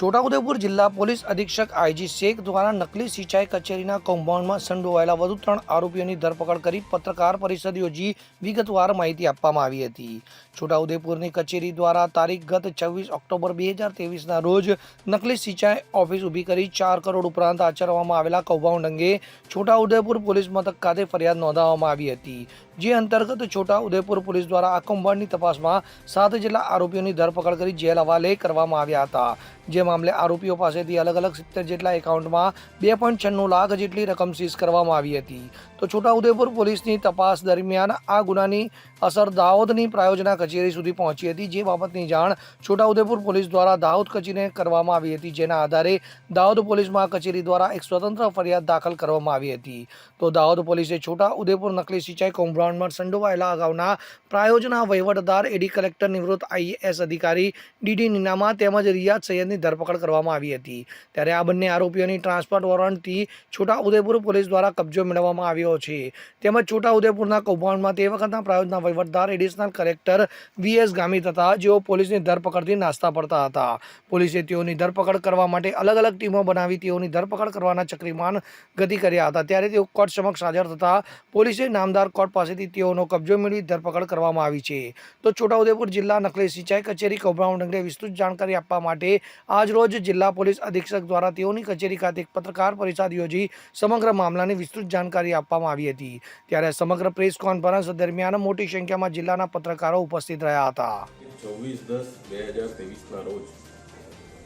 છોટાઉદેપુર જિલ્લા પોલીસ અધિક્ષક આઈજી શેખ દ્વારા નકલી સિંચાઈ કચેરીના કૌભાંડમાં સંડોવાયેલા વધુ ત્રણ આરોપીઓની ધરપકડ કરી પત્રકાર પરિષદ યોજી વિગતવાર માહિતી આપવામાં આવી હતી. છોટાઉદેપુરની કચેરી દ્વારા તારીખ ગત છવ્વીસ ઓક્ટોબર બે હજાર તેવીસના રોજ નકલી સિંચાઈ ઓફિસ ઊભી કરી ચાર કરોડ ઉપરાંત આચરવામાં આવેલા કૌભાંડ અંગે છોટાઉદેપુર પોલીસ મથક ખાતે ફરિયાદ નોંધાવવામાં આવી હતી, જે અંતર્ગત છોટાઉદેપુર પોલીસ દ્વારા આ કૌભાંડની તપાસમાં સાત જેટલા આરોપીઓની ધરપકડ કરી જેલ હવાલે કરવામાં આવ્યા હતા. જે મામલે આરોપીઓ પાસેથી અલગ અલગ સિત્તેર જેટલા એકાઉન્ટમાં બે પોઈન્ટ છન્નું લાખ જેટલી રકમ સીઝ કરવામાં આવી હતી. તો છોટાઉદેપુર પોલીસની તપાસ દરમિયાન આ ગુનાની અસર દાહોદની પ્રાયોજના કચેરી સુધી પહોંચી હતી, જે બાબતની જાણ છોટાઉદેપુર પોલીસ દ્વારા દાહોદ કચેરીને કરવામાં આવી હતી, જેના આધારે દાહોદ પોલીસ મહાકચેરી દ્વારા એક સ્વતંત્ર ફરિયાદ દાખલ કરવામાં આવી હતી. તો દાહોદ પોલીસે છોટાઉદેપુર નકલી સિંચાઈ કૌભાંડમાં સંડોવાયેલા અગાઉના પ્રાયોજના વહીવટદાર, એડી કલેક્ટર નિવૃત્ત આઈએએસ અધિકારી ડીડી નીનામા તેમજ રિયાદ સૈયદની ધરપકડ કરવામાં આવી હતી. ત્યારે આ બંને આરોપીઓની ટ્રાન્સપોર્ટ વોરંટથી છોટા ઉદેપુર પોલીસ દ્વારા કબજો મેળવવામાં આવ્યો છે. તેમજ છોટા ઉદેપુરના કૌભાંડમાં તે વખતના પ્રાયોજના વહીવટદાર એડિશનલ કલેક્ટર વીએસ ગામિત હતા જેઓ પોલીસની ધરપકડથી નાસ્તા પડતા હતા. પોલીસે તેઓની ધરપકડ કરવા માટે અલગ અલગ ટીમો બનાવી તેઓની ધરપકડ કરવાના ચક્રીમાન ગતિ કર્યા હતા. ત્યારે તેઓ કોર્ટ સમક્ષ હાજર થતા પોલીસે નામદાર કોર્ટ પાસેથી તેઓનો કબજો મેળવી ધરપકડ કરવામાં આવી છે. તો છોટાઉદેપુર જિલ્લા નકલી સિંચાઈ કચેરી કૌભાંડ અંગે વિસ્તૃત જાણકારી આપવા માટે આજરોજ જિલ્લા પોલીસ અધિક્ષક દ્વારા તેઓની કચેરી ખાતે પત્રકાર પરિષદ યોજી સમગ્ર મામલાની વિસ્તૃત જાણકારી આપવામાં આવી હતી. ત્યારે સમગ્ર પ્રેસ કોન્ફરન્સ દરમિયાન મોટી સંખ્યામાં જિલ્લાના પત્રકારો ઉપસ્થિત રહ્યા હતા. ચોવીસ દસ બે હજાર ત્રેવીસના રોજ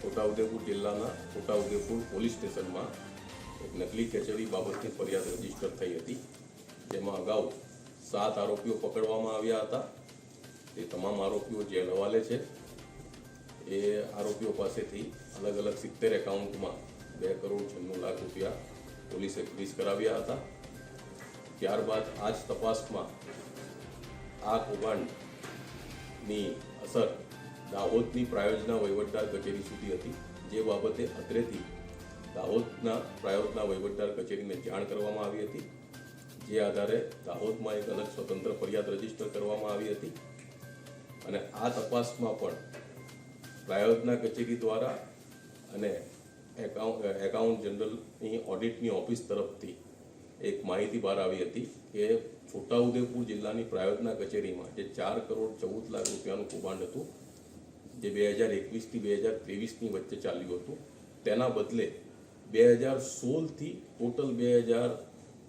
છોટાઉદેપુર જિલ્લાના છોટાઉદેપુર પોલીસ સ્ટેશનમાં એક નકલી કચેરી બાબતની ફરિયાદ રજિસ્ટર થઈ હતી. જેમાં અગાઉ સાત આરોપીઓ પકડવામાં આવ્યા હતા. તે તમામ આરોપીઓ જેલ હવાલે છે. એ આરોપીઓ પાસેથી અલગ અલગ સિત્તેર એકાઉન્ટમાં બે કરોડ છન્નું લાખ રૂપિયા પોલીસે ફ્રીઝ કરાવ્યા હતા. ત્યારબાદ આ જ તપાસમાં આ કૌભાંડની અસર દાહોદની પ્રાયોજના વહીવટદાર કચેરી સુધી હતી. જે બાબતે અત્રેથી દાહોદના પ્રાયોજના વહીવટદાર કચેરીને જાણ કરવામાં આવી હતી. જે આધારે દાહોદમાં એક અલગ સ્વતંત્ર ફરિયાદ રજિસ્ટર કરવામાં આવી હતી. અને આ તપાસમાં પણ પ્રાયોજના કચેરી દ્વારા અને એકાઉન્ટ એકાઉન્ટ જનરલની ઓડિટની ઓફિસ તરફથી એક માહિતી બહાર આવી હતી કે છોટાઉદેપુર જિલ્લાની પ્રાયોજના કચેરીમાં જે ચાર કરોડ ચૌદ લાખ રૂપિયાનું કૌભાંડ હતું, જે બે હજાર એકવીસથી બે હજાર ત્રેવીસની વચ્ચે ચાલ્યું હતું, તેના બદલે બે હજાર સોળથી ટોટલ બે હજાર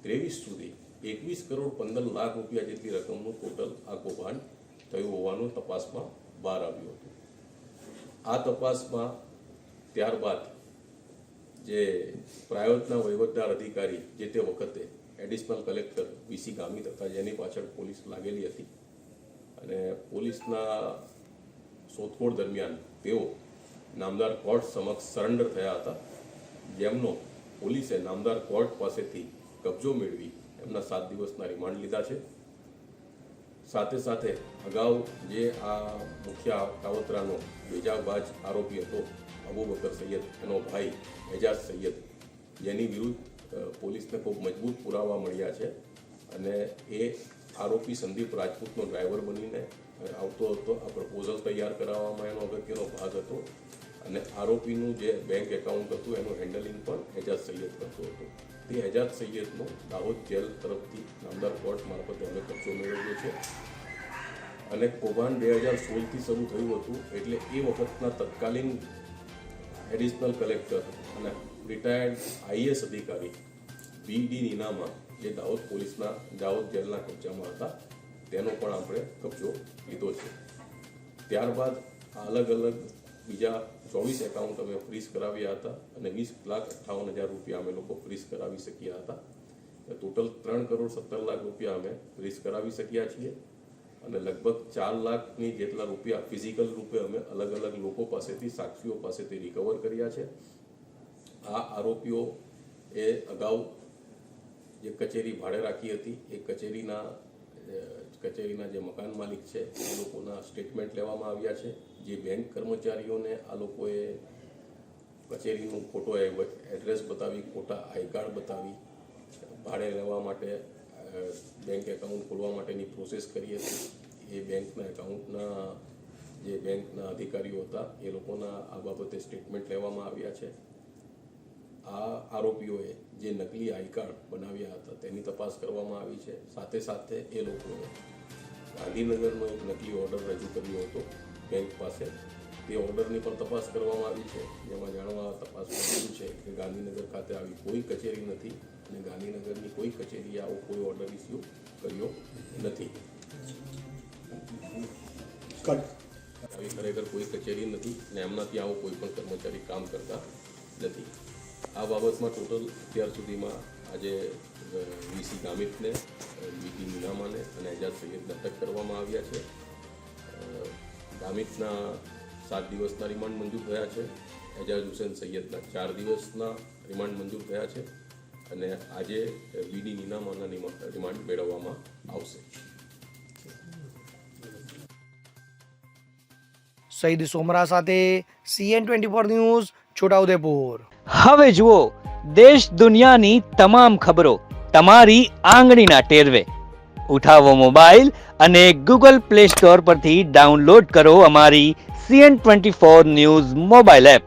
ત્રેવીસ સુધી એકવીસ કરોડ પંદર લાખ રૂપિયા જેટલી રકમનું ટોટલ આ કૌભાંડ થયું હોવાનું તપાસમાં બહાર આવ્યું હતું. આ તપાસમાં ત્યારબાદ જે પ્રાયોજના વહીવટદાર અધિકારી જે તે વખતે એડિશનલ કલેક્ટર વીસી ગામિત હતા, જેની પાછળ પોલીસ લાગેલી હતી. અને પોલીસના શોધખોળ દરમિયાન તેઓ નામદાર કોર્ટ સમક્ષ સરેન્ડર થયા હતા. જેમનો પોલીસે નામદાર કોર્ટ પાસેથી કબજો મેળવી એમના સાત દિવસના રિમાન્ડ લીધા છે. સાથે સાથે અગાઉ જે આ મુખ્ય કાવતરાનો બેજાબાજ આરોપી હતો અબુ બકર સૈયદ એનો ભાઈ એજાજ સૈયદ, જેની વિરુદ્ધ પોલીસને ખૂબ મજબૂત પુરાવા મળ્યા છે અને એ આરોપી સંદીપ રાજપૂતનો ડ્રાઈવર બનીને આવતો હતો. આ પ્રપોઝલ તૈયાર કરાવવામાં એનો અગત્યનો ભાગ હતો અને આરોપીનું જે બેંક એકાઉન્ટ હતું એનું હેન્ડલિંગ પણ એજાજ સૈયદ કરતો હતો. તે એજાજ સૈયદનો દાહોદ જેલ તરફથી નામદાર કોર્ટ મારફતે અમે કબજો મેળવ્યો છે અને કૌભાંડ બે હજાર સોળથી શરૂ થયું હતું એટલે એ વખતના તત્કાલીન એડિશનલ કલેક્ટર અને રિટાયર્ડ આઈએસ અધિકારી બી ડી નીનામા જે દાહોદ પોલીસના, દાહોદ જેલના કબજામાં હતા, તેનો પણ આપણે કબજો લીધો છે. ત્યારબાદ અલગ અલગ બીજા ચોવીસ એકાઉન્ટ અમે ફ્રીઝ કરાવ્યા હતા અને વીસ લાખ અઠ્ઠાવન હજાર રૂપિયા અમે લોકો ફ્રીઝ કરાવી શક્યા હતા. ટોટલ ત્રણ કરોડ સત્તર લાખ રૂપિયા અમે ફ્રીઝ કરાવી શક્યા છીએ. અને લગભગ ચાર લાખની જેટલા રૂપિયા ફિઝિકલ રૂપે અમે અલગ અલગ લોકો પાસેથી, સાક્ષીઓ પાસેથી રિકવર કર્યા છે. આ આરોપીઓ એ અગાઉ જે કચેરી ભાડે રાખી હતી, એ કચેરીના કચેરીના જે મકાન માલિક છે, એ લોકોના સ્ટેટમેન્ટ લેવામાં આવ્યા છે. જે બેંક કર્મચારીઓને આ લોકોએ કચેરીનું ખોટો એડ્રેસ બતાવી, ખોટા આઈ કાર્ડ બતાવી, ભાડે લેવા માટે બેંક એકાઉન્ટ ખોલવા માટેની પ્રોસેસ કરી હતી એ બેંકના એકાઉન્ટના જે બેંકના અધિકારીઓ હતા, એ લોકોના આ બાબતે સ્ટેટમેન્ટ લેવામાં આવ્યા છે. આ આરોપીઓએ જે નકલી આઈ કાર્ડ બનાવ્યા હતા, તેની તપાસ કરવામાં આવી છે. સાથે સાથે એ લોકોએ ગાંધીનગરનો એક નકલી ઓર્ડર રજૂ કર્યો હતો બેંક પાસે. તે ઓર્ડરની પણ તપાસ કરવામાં આવી છે. જેમાં જાણવા તપાસમાં આવ્યું છે કે ગાંધીનગર ખાતે આવી કોઈ કચેરી નથી. અને ગાંધીનગરની કોઈ કચેરીએ આવો કોઈ ઓર્ડર ઇસ્યુ કર્યો નથી. આવી ખરેખર કોઈ કચેરી નથી અને એમનાથી આવો કોઈ પણ કર્મચારી કામ કરતા નથી. આ બાબતમાં ટોટલ અત્યાર સુધીમાં આજે વીસી ગામિતને વીટી નીનામાને અને એજાજ સૈયદને અટક કરવામાં આવ્યા છે. ગામિતના સાત દિવસના રિમાન્ડ મંજૂર થયા છે. એજાજ હુસેન સૈયદના ચાર દિવસના રિમાન્ડ મંજૂર થયા છે. અને આજે બીડી નીનામાના રિમા- રિમાન્ડ મેળવવામાં આવશે. સઈદ સોમરા સાથે CN twenty four news Chhotaudepur. હવે જુઓ દેશ દુનિયાની તમામ ખબરો તમારી આંગળીના ટેરવે. ઉઠાવો મોબાઈલ અને ગૂગલ પ્લે સ્ટોર પરથી ડાઉનલોડ કરો અમારી CN twenty four news mobile app.